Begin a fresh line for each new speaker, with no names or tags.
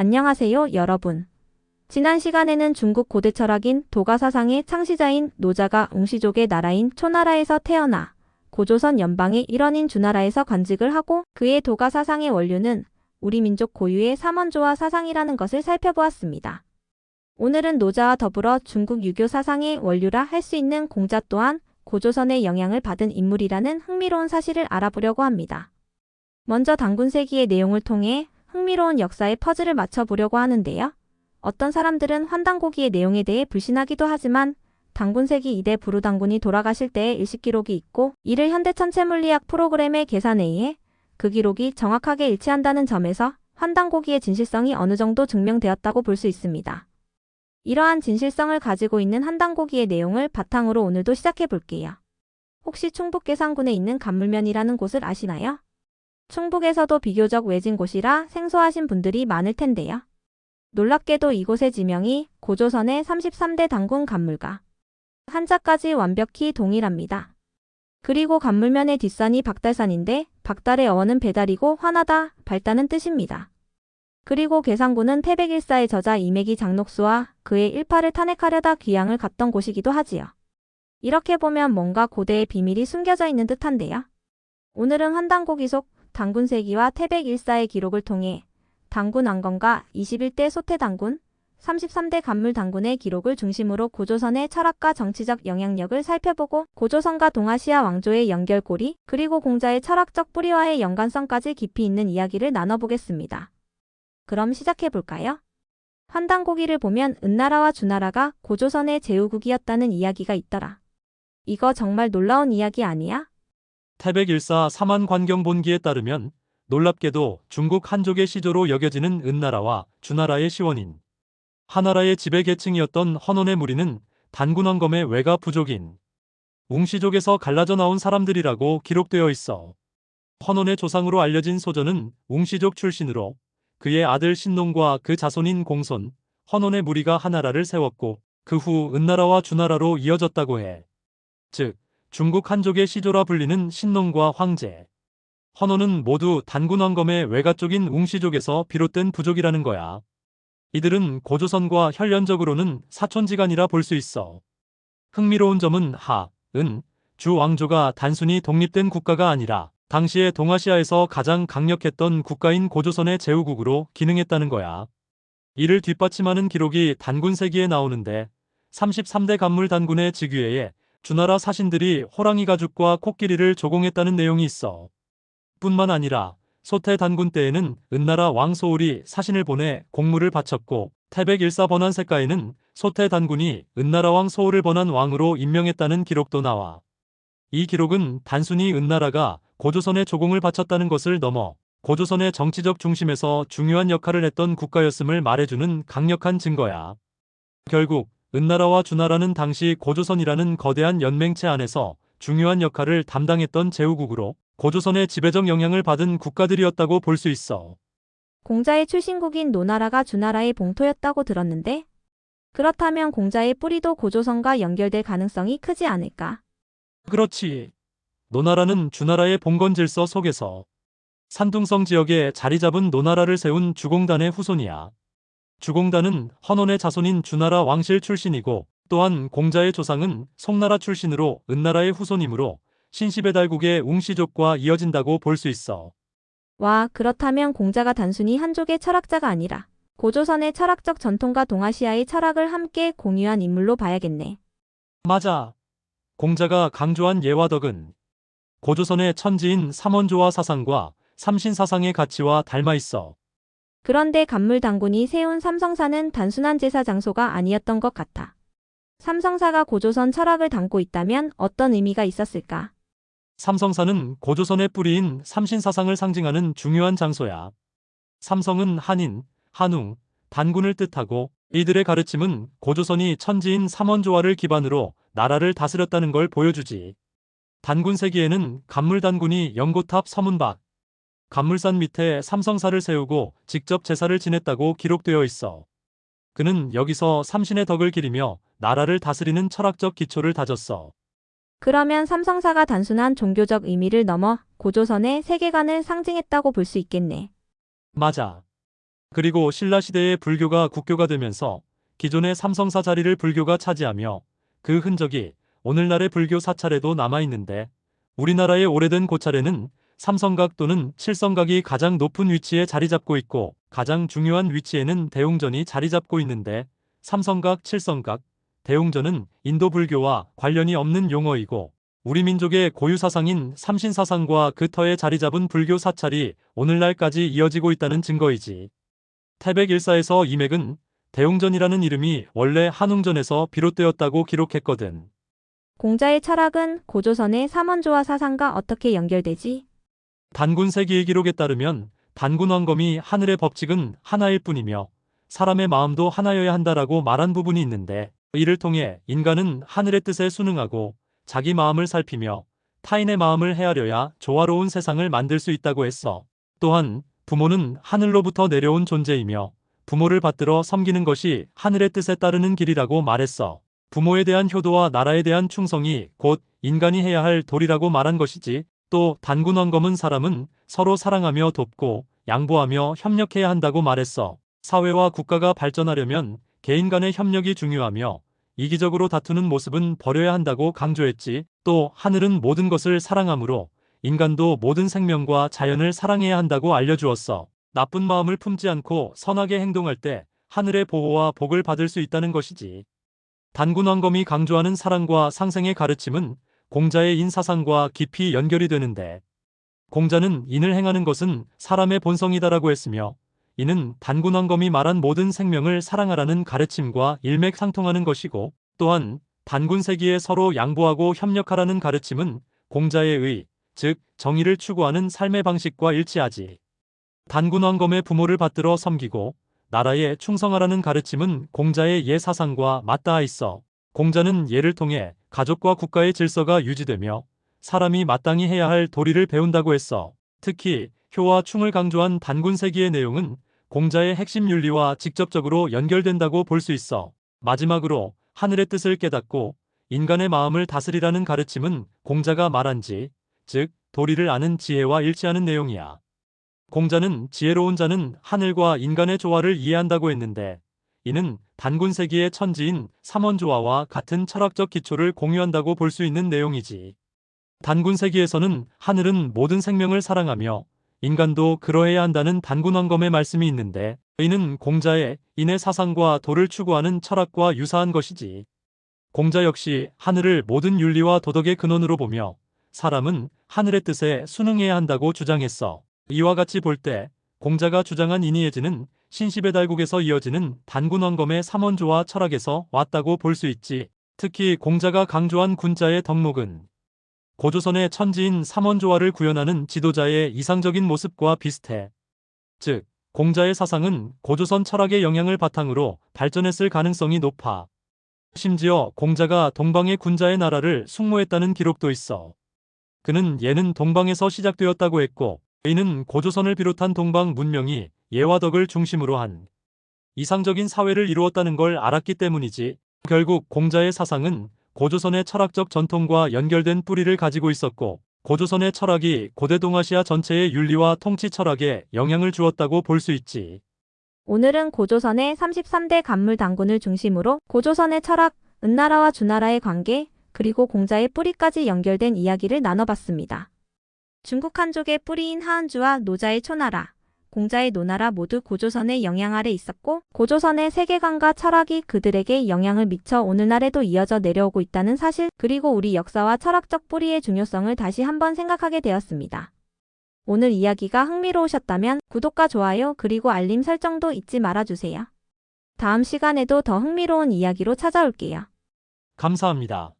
안녕하세요, 여러분. 지난 시간에는 중국 고대 철학인 도가 사상의 창시자인 노자가 웅시족의 나라인 초나라에서 태어나 고조선 연방의 일원인 주나라에서 관직을 하고 그의 도가 사상의 원류는 우리 민족 고유의 삼원조화 사상이라는 것을 살펴보았습니다. 오늘은 노자와 더불어 중국 유교 사상의 원류라 할 수 있는 공자 또한 고조선의 영향을 받은 인물이라는 흥미로운 사실을 알아보려고 합니다. 먼저 단군세기의 내용을 통해 흥미로운 역사의 퍼즐을 맞춰보려고 하는데요. 어떤 사람들은 환단고기의 내용에 대해 불신하기도 하지만 단군세기 2대 부루단군이 돌아가실 때의 일식 기록이 있고 이를 현대 천체물리학 프로그램의 계산에 의해 그 기록이 정확하게 일치한다는 점에서 환단고기의 진실성이 어느 정도 증명되었다고 볼 수 있습니다. 이러한 진실성을 가지고 있는 한단고기의 내용을 바탕으로 오늘도 시작해 볼게요. 혹시 충북 계산군에 있는 간물면이라는 곳을 아시나요? 충북에서도 비교적 외진 곳이라 생소하신 분들이 많을 텐데요. 놀랍게도 이곳의 지명이 고조선의 33대 단군 간물가 한자까지 완벽히 동일합니다. 그리고 간물면의 뒷산이 박달산인데 박달의 어원은 배달이고 화나다, 밝다는 뜻입니다. 그리고 계산군은 태백일사의 저자 이매기 장록수와 그의 일파를 탄핵하려다 귀양을 갔던 곳이기도 하지요. 이렇게 보면 뭔가 고대의 비밀이 숨겨져 있는 듯한데요. 오늘은 한당고기 속 당군세기와 태백 일사의 기록을 통해 당군 안건과 21대 소태당군, 33대 간물당군의 기록을 중심으로 고조선의 철학과 정치적 영향력을 살펴보고 고조선과 동아시아 왕조의 연결고리 그리고 공자의 철학적 뿌리와의 연관성까지 깊이 있는 이야기를 나눠보겠습니다. 그럼 시작해볼까요? 환단고기를 보면 은나라와 주나라가 고조선의 제후국이었다는 이야기가 있더라. 이거 정말 놀라운 이야기 아니야?
태백일사 사만관경본기에 따르면 놀랍게도 중국 한족의 시조로 여겨지는 은나라와 주나라의 시원인 하나라의 지배 계층이었던 헌원의 무리는 단군왕검의 외가 부족인 웅시족에서 갈라져 나온 사람들이라고 기록되어 있어 헌원의 조상으로 알려진 소전은 웅시족 출신으로 그의 아들 신농과 그 자손인 공손, 헌원의 무리가 하나라를 세웠고 그 후 은나라와 주나라로 이어졌다고 해. 즉, 중국 한족의 시조라 불리는 신농과 황제. 헌원은 모두 단군 왕검의 외가 쪽인 웅시족에서 비롯된 부족이라는 거야. 이들은 고조선과 혈연적으로는 사촌지간이라 볼 수 있어. 흥미로운 점은 하, 은, 주 왕조가 단순히 독립된 국가가 아니라 당시에 동아시아에서 가장 강력했던 국가인 고조선의 제후국으로 기능했다는 거야. 이를 뒷받침하는 기록이 단군 세기에 나오는데 33대 간물 단군의 즉위에 주나라 사신들이 호랑이 가죽과 코끼리를 조공했다는 내용이 있어. 뿐만 아니라 소태 단군 때에는 은나라 왕 소울이 사신을 보내 공물을 바쳤고 태백 일사 번안세가에는 소태 단군이 은나라 왕 소울을 번한 왕으로 임명했다는 기록도 나와. 이 기록은 단순히 은나라가 고조선에 조공을 바쳤다는 것을 넘어 고조선의 정치적 중심에서 중요한 역할을 했던 국가였음을 말해주는 강력한 증거야. 결국 은나라와 주나라는 당시 고조선이라는 거대한 연맹체 안에서 중요한 역할을 담당했던 제후국으로 고조선의 지배적 영향을 받은 국가들이었다고 볼 수 있어.
공자의 출신국인 노나라가 주나라의 봉토였다고 들었는데 그렇다면 공자의 뿌리도 고조선과 연결될 가능성이 크지 않을까?
그렇지. 노나라는 주나라의 봉건 질서 속에서 산둥성 지역에 자리 잡은 노나라를 세운 주공단의 후손이야. 주공단은 헌원의 자손인 주나라 왕실 출신이고 또한 공자의 조상은 송나라 출신으로 은나라의 후손이므로 신시배달국의 웅시족과 이어진다고 볼 수 있어.
와, 그렇다면 공자가 단순히 한족의 철학자가 아니라 고조선의 철학적 전통과 동아시아의 철학을 함께 공유한 인물로 봐야겠네.
맞아. 공자가 강조한 예와 덕은 고조선의 천지인 삼원조화 사상과 삼신사상의 가치와 닮아 있어.
그런데 간물 당군이 세운 삼성사는 단순한 제사 장소가 아니었던 것 같아. 삼성사가 고조선 철학을 담고 있다면 어떤 의미가 있었을까?
삼성사는 고조선의 뿌리인 삼신사상을 상징하는 중요한 장소야. 삼성은 한인, 한웅, 단군을 뜻하고 이들의 가르침은 고조선이 천지인 삼원조화를 기반으로 나라를 다스렸다는 걸 보여주지. 단군 세기에는 간물단군이 연고탑 서문박, 간물산 밑에 삼성사를 세우고 직접 제사를 지냈다고 기록되어 있어. 그는 여기서 삼신의 덕을 기리며 나라를 다스리는 철학적 기초를 다졌어.
그러면 삼성사가 단순한 종교적 의미를 넘어 고조선의 세계관을 상징했다고 볼 수 있겠네.
맞아. 그리고 신라 시대에 불교가 국교가 되면서 기존의 삼성사 자리를 불교가 차지하며 그 흔적이 오늘날의 불교 사찰에도 남아 있는데 우리나라의 오래된 고찰에는 삼성각 또는 칠성각이 가장 높은 위치에 자리 잡고 있고 가장 중요한 위치에는 대웅전이 자리 잡고 있는데 삼성각, 칠성각, 대웅전은 인도 불교와 관련이 없는 용어이고 우리 민족의 고유 사상인 삼신 사상과 그 터에 자리 잡은 불교 사찰이 오늘날까지 이어지고 있다는 증거이지. 태백 일사에서 이맥은 대웅전이라는 이름이 원래 한웅전에서 비롯되었다고 기록했거든.
공자의 철학은 고조선의 삼원조와 사상과 어떻게 연결되지?
단군 세기의 기록에 따르면 단군 왕검이 하늘의 법칙은 하나일 뿐이며 사람의 마음도 하나여야 한다라고 말한 부분이 있는데 이를 통해 인간은 하늘의 뜻에 순응하고 자기 마음을 살피며 타인의 마음을 헤아려야 조화로운 세상을 만들 수 있다고 했어. 또한 부모는 하늘로부터 내려온 존재이며 부모를 받들어 섬기는 것이 하늘의 뜻에 따르는 길이라고 말했어. 부모에 대한 효도와 나라에 대한 충성이 곧 인간이 해야 할 도리라고 말한 것이지. 또 단군 왕검은 사람은 서로 사랑하며 돕고 양보하며 협력해야 한다고 말했어. 사회와 국가가 발전하려면 개인 간의 협력이 중요하며 이기적으로 다투는 모습은 버려야 한다고 강조했지. 또 하늘은 모든 것을 사랑하므로 인간도 모든 생명과 자연을 사랑해야 한다고 알려주었어. 나쁜 마음을 품지 않고 선하게 행동할 때 하늘의 보호와 복을 받을 수 있다는 것이지. 단군 왕검이 강조하는 사랑과 상생의 가르침은 공자의 인사상과 깊이 연결이 되는데 공자는 인을 행하는 것은 사람의 본성이다라고 했으며 이는 단군 왕검이 말한 모든 생명을 사랑하라는 가르침과 일맥상통하는 것이고 또한 단군 세기에 서로 양보하고 협력하라는 가르침은 공자의 의, 즉 정의를 추구하는 삶의 방식과 일치하지. 단군 왕검의 부모를 받들어 섬기고 나라에 충성하라는 가르침은 공자의 예 사상과 맞닿아 있어. 공자는 예를 통해 가족과 국가의 질서가 유지되며 사람이 마땅히 해야 할 도리를 배운다고 했어. 특히 효와 충을 강조한 단군세기의 내용은 공자의 핵심 윤리와 직접적으로 연결된다고 볼 수 있어. 마지막으로 하늘의 뜻을 깨닫고 인간의 마음을 다스리라는 가르침은 공자가 말한 지, 즉 도리를 아는 지혜와 일치하는 내용이야. 공자는 지혜로운 자는 하늘과 인간의 조화를 이해한다고 했는데 이는 단군세기의 천지인 삼원조화와 같은 철학적 기초를 공유한다고 볼 수 있는 내용이지. 단군세기에서는 하늘은 모든 생명을 사랑하며 인간도 그러해야 한다는 단군왕검의 말씀이 있는데 이는 공자의 인의 사상과 도를 추구하는 철학과 유사한 것이지. 공자 역시 하늘을 모든 윤리와 도덕의 근원으로 보며 사람은 하늘의 뜻에 순응해야 한다고 주장했어. 이와 같이 볼 때 공자가 주장한 인이해지는 신시배 달국에서 이어지는 단군왕검의 삼원조와 철학에서 왔다고 볼 수 있지. 특히 공자가 강조한 군자의 덕목은 고조선의 천지인 삼원조화를 구현하는 지도자의 이상적인 모습과 비슷해. 즉, 공자의 사상은 고조선 철학의 영향을 바탕으로 발전했을 가능성이 높아. 심지어 공자가 동방의 군자의 나라를 숙모했다는 기록도 있어. 그는 예는 동방에서 시작되었다고 했고, 이는 고조선을 비롯한 동방 문명이 예와 덕을 중심으로 한 이상적인 사회를 이루었다는 걸 알았기 때문이지. 결국 공자의 사상은 고조선의 철학적 전통과 연결된 뿌리를 가지고 있었고, 고조선의 철학이 고대 동아시아 전체의 윤리와 통치 철학에 영향을 주었다고 볼 수 있지.
오늘은 고조선의 33대 간물 당군을 중심으로 고조선의 철학, 은나라와 주나라의 관계, 그리고 공자의 뿌리까지 연결된 이야기를 나눠봤습니다. 중국 한족의 뿌리인 하은주와 노자의 초나라, 공자의 노나라 모두 고조선의 영향 아래 있었고 고조선의 세계관과 철학이 그들에게 영향을 미쳐 오늘날에도 이어져 내려오고 있다는 사실 그리고 우리 역사와 철학적 뿌리의 중요성을 다시 한번 생각하게 되었습니다. 오늘 이야기가 흥미로우셨다면 구독과 좋아요 그리고 알림 설정도 잊지 말아주세요. 다음 시간에도 더 흥미로운 이야기로 찾아올게요.
감사합니다.